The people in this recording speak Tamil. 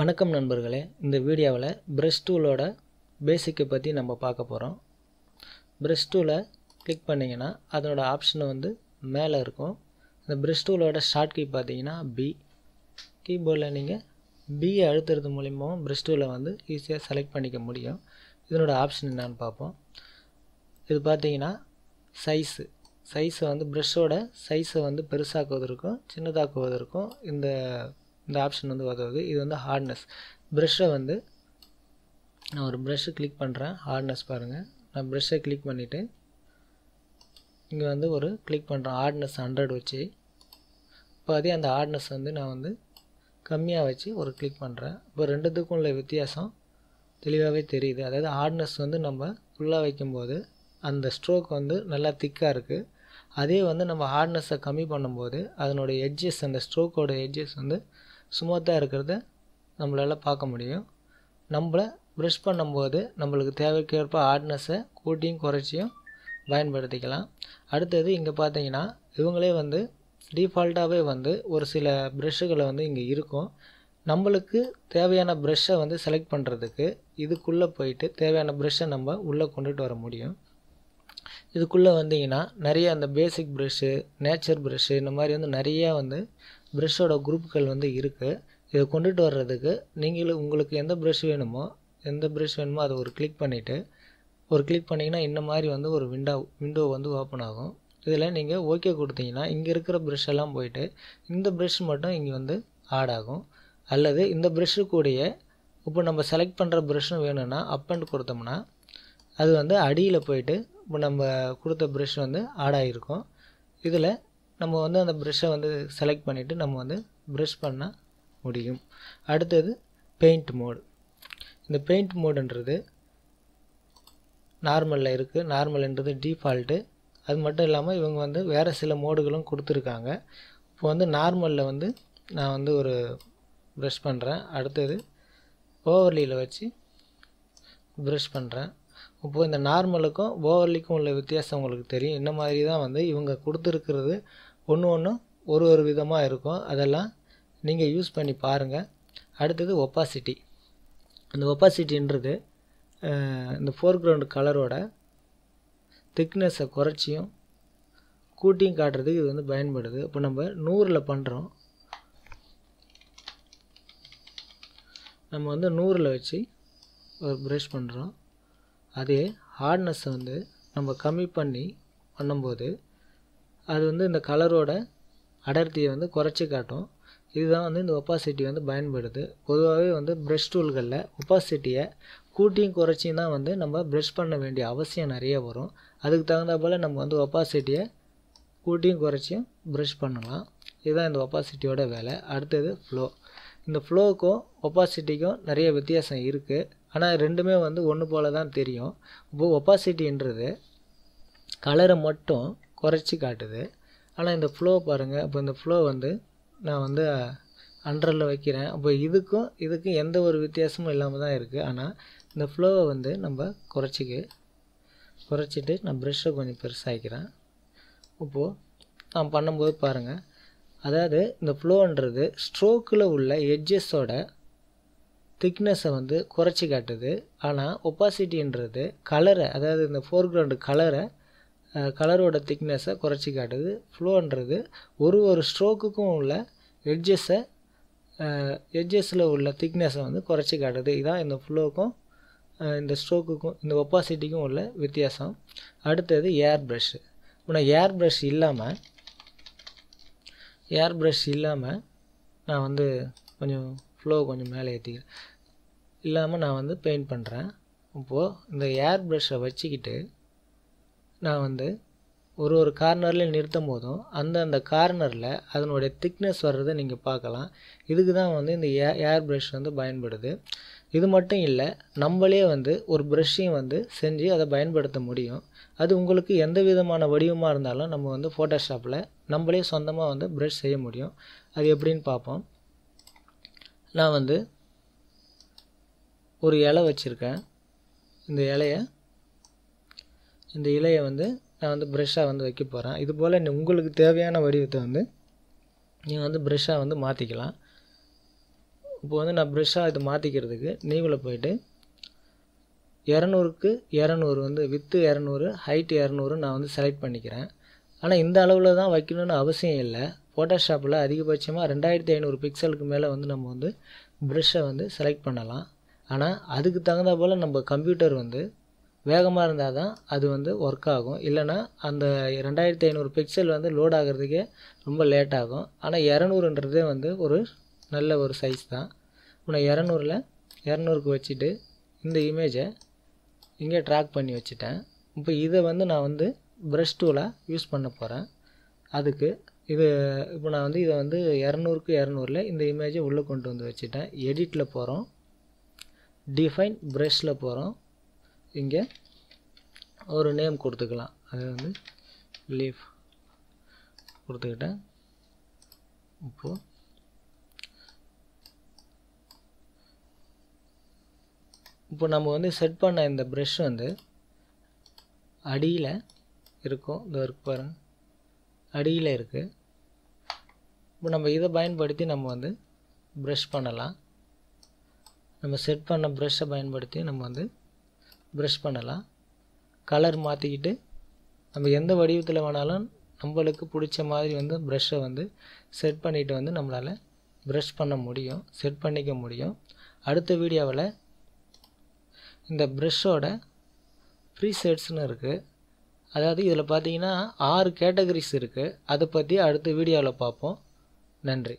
வணக்கம் நண்பர்களே. இந்த வீடியோவில் ப்ரெஷ் டூலோட பேசிக்கை பற்றி நம்ம பார்க்க போகிறோம் ப்ரெஷ் டூலை கிளிக் பண்ணிங்கன்னா அதனோட ஆப்ஷன் வந்து மேலே இருக்கும். இந்த ப்ரெஷ் டூலோட ஷார்ட் கீ பார்த்தீங்கன்னா பி கீபோர்டில் நீங்கள் பியை அழுத்துறது மூலிமாவும் ப்ரெஷ் டூலை வந்து ஈஸியாக செலக்ட் பண்ணிக்க முடியும். இதனோட ஆப்ஷன் என்னான்னு பார்ப்போம். இது பார்த்தீங்கன்னா சைஸு சைஸை வந்து ப்ரெஷ்ஷோட சைஸை வந்து பெருசாக்குவதற்கும் சின்னதாக்குவதற்கும் இந்த இந்த ஆப்ஷன் வந்து உதவுது இது வந்து ஹார்ட்னஸ் ப்ரெஷ்ஷை வந்து நான் ஒரு ப்ரெஷ்ஷை கிளிக் பண்ணுறேன் ஹார்ட்னஸ் பாருங்கள் நான் ப்ரெஷ்ஷை கிளிக் பண்ணிவிட்டு இங்கே வந்து ஒரு கிளிக் பண்ணுறேன் ஹார்ட்னஸ் ஹண்ட்ரட் வச்சு. இப்போ அதே அந்த ஹார்ட்னஸ் வந்து நான் வந்து கம்மியாக வச்சு ஒரு கிளிக் பண்ணுறேன் இப்போ ரெண்டுத்துக்கும் உள்ள வித்தியாசம் தெளிவாகவே தெரியுது. அதாவது ஹார்ட்னஸ் வந்து நம்ம ஃபுல்லாக வைக்கும்போது அந்த ஸ்ட்ரோக் வந்து நல்லா திக்காக இருக்குது அதே வந்து நம்ம ஹார்ட்னஸை கம்மி பண்ணும்போது அதனோட எட்ஜஸ் அந்த ஸ்ட்ரோக்கோட எட்ஜஸ் வந்து ஸ்மூத்தாக இருக்கிறத நம்மளால் பார்க்க முடியும். நம்மள ப்ரெஷ் பண்ணும்போது நம்மளுக்கு தேவைக்கேற்ப ஹார்ட்னஸை கூட்டியும் குறைச்சியும் பயன்படுத்திக்கலாம். அடுத்தது இங்கே பார்த்தீங்கன்னா இவங்களே வந்து டிஃபால்ட்டாகவே வந்து ஒரு சில ப்ரெஷ்ஷுகளை வந்து இங்கே இருக்கும். நம்மளுக்கு தேவையான ப்ரெஷ்ஷை வந்து செலக்ட் பண்ணுறதுக்கு இதுக்குள்ளே போயிட்டு தேவையான ப்ரெஷ்ஷை நம்ம உள்ளே கொண்டுட்டு வர முடியும். இதுக்குள்ளே வந்தீங்கன்னா நிறைய அந்த பேசிக் ப்ரெஷ்ஷு நேச்சர் ப்ரெஷ்ஷு இந்த மாதிரி வந்து நிறையா வந்து ப்ரெஷ்ஷோட குரூப்புகள் வந்து இருக்குது இதை கொண்டுட்டு வர்றதுக்கு நீங்களும் உங்களுக்கு எந்த ப்ரெஷ் வேணுமோ எந்த ப்ரெஷ் வேணுமோ அதை ஒரு கிளிக் பண்ணிவிட்டு ஒரு கிளிக் பண்ணிங்கன்னா இந்த மாதிரி வந்து ஒரு விண்டோ விண்டோ வந்து ஓப்பன் ஆகும். இதில் நீங்கள் ஓகே கொடுத்தீங்கன்னா இங்கே இருக்கிற ப்ரெஷ் எல்லாம் போயிட்டு இந்த ப்ரெஷ் மட்டும் இங்கே வந்து ஆட் ஆகும். அல்லது இந்த ப்ரெஷ்ஷு கூடிய இப்போ நம்ம செலக்ட் பண்ணுற ப்ரெஷ்ஷும் வேணும்னா அப் அண்ட் கொடுத்தோம்னா அது வந்து அடியில் போயிட்டு இப்போ நம்ம கொடுத்த ப்ரெஷ் வந்து ஆட் ஆகிருக்கும் இதில் நம்ம வந்து அந்த ப்ரெஷ்ஷை வந்து செலக்ட் பண்ணிவிட்டு நம்ம வந்து ப்ரெஷ் பண்ண முடியும். அடுத்தது பெயிண்ட் மோடு இந்த பெயிண்ட் மோடுன்றது நார்மலில் இருக்குது நார்மல்ன்றது டீஃபால்ட்டு அது மட்டும் இல்லாமல் இவங்க வந்து வேறு சில மோடுகளும் கொடுத்துருக்காங்க. இப்போ வந்து நார்மலில் வந்து நான் வந்து ஒரு ப்ரெஷ் பண்ணுறேன் அடுத்தது ஓவர்லியில் வச்சு ப்ரெஷ் பண்ணுறேன் இப்போது இந்த நார்மலுக்கும் ஓவர்லிக்கும் உள்ள வித்தியாசம் உங்களுக்கு தெரியும். இந்த மாதிரி தான் வந்து இவங்க கொடுத்துருக்கிறது ஒன்று ஒன்றும் ஒரு ஒரு விதமாக இருக்கும். அதெல்லாம் நீங்கள் யூஸ் பண்ணி பாருங்கள் அடுத்தது ஒப்பாசிட்டி அந்த ஒப்பாசிட்டின்றது இந்த ஃபோர்க்ரவுண்டு கலரோட திக்னஸை குறைச்சியும் கூட்டியும் காட்டுறதுக்கு இது வந்து பயன்படுது. இப்போ நம்ம நூறில் பண்ணுறோம் நம்ம வந்து நூறில் வச்சு ஒரு ப்ரஷ் பண்ணுறோம் அதே ஹார்ட்னஸை வந்து நம்ம கம்மி பண்ணி பண்ணும்போது அது வந்து இந்த கலரோட அடர்த்தியை வந்து குறைச்சி காட்டும். இதுதான் வந்து இந்த ஒப்பாசிட்டி வந்து பயன்படுது. பொதுவாகவே வந்து ப்ரெஷ் டூல்களில் ஒப்பாசிட்டியை கூட்டியும் குறைச்சியும் தான் வந்து நம்ம ப்ரெஷ் பண்ண வேண்டிய அவசியம் நிறைய வரும். அதுக்கு தகுந்த போல் நம்ம வந்து ஒப்பாசிட்டியை கூட்டியும் குறைச்சியும் ப்ரெஷ் பண்ணலாம். இதுதான் இந்த ஒப்பாசிட்டியோட வேலை. அடுத்தது ஃப்ளோ இந்த ஃப்ளோவுக்கும் ஒப்பாசிட்டிக்கும் நிறைய வித்தியாசம் இருக்குது ஆனால் ரெண்டுமே வந்து ஒன்று போல் தான் தெரியும். இப்போ ஒப்பாசிட்டின்றது கலரை மட்டும் குறைச்சி காட்டுது. ஆனால் இந்த ஃப்ளோ பாருங்கள் இப்போ இந்த ஃப்ளோ வந்து நான் வந்து அண்டரில் வைக்கிறேன். அப்போ இதுக்கும் இதுக்கும் எந்த ஒரு வித்தியாசமும் இல்லாமல் தான் இருக்குது ஆனால் இந்த ஃப்ளோவை வந்து நம்ம குறைச்சிக்கு குறைச்சிட்டு நான் ப்ரெஷ்ஷை கொஞ்சம் பெருசாகிக்கிறேன் இப்போது நான் பண்ணும்போது பாருங்கள் அதாவது இந்த ஃப்ளோன்றது ஸ்ட்ரோக்கில் உள்ள எட்ஜஸோட திக்னஸை வந்து குறைச்சி காட்டுது. ஆனால் ஒப்பாசிட்டின்றது கலரை அதாவது இந்த ஃபோர்க்ரவுண்டு கலரை கலரோட திக்னஸை குறைச்சி காட்டுது. ஃப்ளோன்றது ஒரு ஒரு ஸ்ட்ரோக்குக்கும் உள்ள எட்ஜஸை எட்ஜஸில் உள்ள திக்னஸை வந்து குறைச்சி காட்டுது. இதான் இந்த ஃப்ளோக்கும் இந்த ஸ்ட்ரோக்குக்கும் இந்த ஒப்பாசிட்டிக்கும் உள்ள வித்தியாசம். அடுத்தது ஏர் ப்ரஷ்ஷு இப்போ நான் ஏர் ப்ரஷ் இல்லாமல் ஏர் ப்ரஷ் இல்லாமல் நான் வந்து கொஞ்சம் ஃப்ளோ கொஞ்சம் மேலே ஏற்றிக்கிறேன் இல்லாமல் நான் வந்து பெயிண்ட் பண்ணுறேன் இப்போது இந்த ஏர் ப்ரஷ்ஷை வச்சுக்கிட்டு நான் வந்து ஒரு ஒரு கார்னர்லேயும் நிறுத்தும் போதும் அந்த அந்த கார்னரில் அதனுடைய திக்னஸ் வர்றதை நீங்கள் பார்க்கலாம். இதுக்கு தான் வந்து இந்த ஏ ஏர் ப்ரஷ் வந்து பயன்படுது. இது மட்டும் இல்லை நம்மளே வந்து ஒரு ப்ரஷ்ஷையும் வந்து செஞ்சு அதை பயன்படுத்த முடியும். அது உங்களுக்கு எந்த விதமான வடிவமாக இருந்தாலும் நம்ம வந்து ஃபோட்டோஷாப்பில் நம்மளே சொந்தமாக வந்து ப்ரஷ் செய்ய முடியும். அது எப்படின்னு பார்ப்போம். நான் வந்து ஒரு இலை வச்சுருக்கேன். இந்த இலையை இந்த இலையை வந்து நான் வந்து ப்ரெஷ்ஷாக வந்து வைக்க போகிறேன் இது போல் உங்களுக்கு தேவையான வடிவத்தை வந்து நீங்கள் வந்து ப்ரெஷ்ஷாக வந்து மாற்றிக்கலாம் இப்போ வந்து நான் ப்ரெஷ்ஷாக இது மாற்றிக்கிறதுக்கு நியூவில் போயிட்டு இரநூறுக்கு இரநூறு வந்து வித்து இரநூறு ஹைட் இரநூறு நான் வந்து செலக்ட் பண்ணிக்கிறேன். ஆனால் இந்த அளவில் தான் வைக்கணும்னு அவசியம் இல்லை. ஃபோட்டோஷாப்பில் அதிகபட்சமாக ரெண்டாயிரத்தி ஐநூறு பிக்சலுக்கு மேலே வந்து நம்ம வந்து ப்ரெஷ்ஷை வந்து செலக்ட் பண்ணலாம். ஆனால் அதுக்கு தகுந்த போல் நம்ம கம்ப்யூட்டர் வந்து வேகமாக இருந்தால் தான் அது வந்து ஒர்க் ஆகும். இல்லைனா அந்த ரெண்டாயிரத்தி ஐநூறு பிக்சல் வந்து லோட் ஆகிறதுக்கே ரொம்ப லேட் ஆகும். ஆனால் இரநூறுன்றதே வந்து ஒரு நல்ல ஒரு சைஸ் தான். இப்போ நான் இரநூறில் இரநூறுக்கு வச்சுட்டு இந்த இமேஜை இங்கே ட்ராக் பண்ணி வச்சுட்டேன். இப்போ இதை வந்து நான் வந்து ப்ரஷ் டூலாக யூஸ் பண்ண போகிறேன் அதுக்கு இது இப்போ நான் வந்து இதை வந்து இரநூறுக்கு இரநூறில் இந்த இமேஜை உள்ளே கொண்டு வந்து வச்சுட்டேன். எடிட்டில் போகிறோம் டிஃபைன் ப்ரஷில் போகிறோம் இங்கே ஒரு நேம் கொடுத்துக்கலாம். அது வந்து லீஃப் கொடுத்துக்கிட்டேன். இப்போது இப்போ நம்ம வந்து செட் பண்ண இந்த ப்ரெஷ் வந்து அடியில் இருக்கும். இந்த இருக்கு பாருங்கள் அடியில் இருக்குது இப்போ நம்ம இதை பயன்படுத்தி நம்ம வந்து ப்ரஷ் பண்ணலாம். நம்ம செட் பண்ண ப்ரெஷ்ஷை பயன்படுத்தி நம்ம வந்து ப்ரெஷ் பண்ணலாம். கலர் மாற்றிக்கிட்டு நம்ம எந்த வடிவத்தில் வேணாலும் நம்மளுக்கு பிடிச்ச மாதிரி வந்து ப்ரெஷ்ஷை வந்து செட் பண்ணிவிட்டு வந்து நம்மளால் ப்ரெஷ் பண்ண முடியும் செட் பண்ணிக்க முடியும். அடுத்த வீடியோவில் இந்த ப்ரெஷ்ஷோட ப்ரீசெட்ஸ்னு இருக்குது அதாவது இதில் பார்த்தீங்கன்னா ஆறு கேட்டகரிஸ் இருக்குது அதை பற்றி அடுத்த வீடியோவில் பார்ப்போம். நன்றி.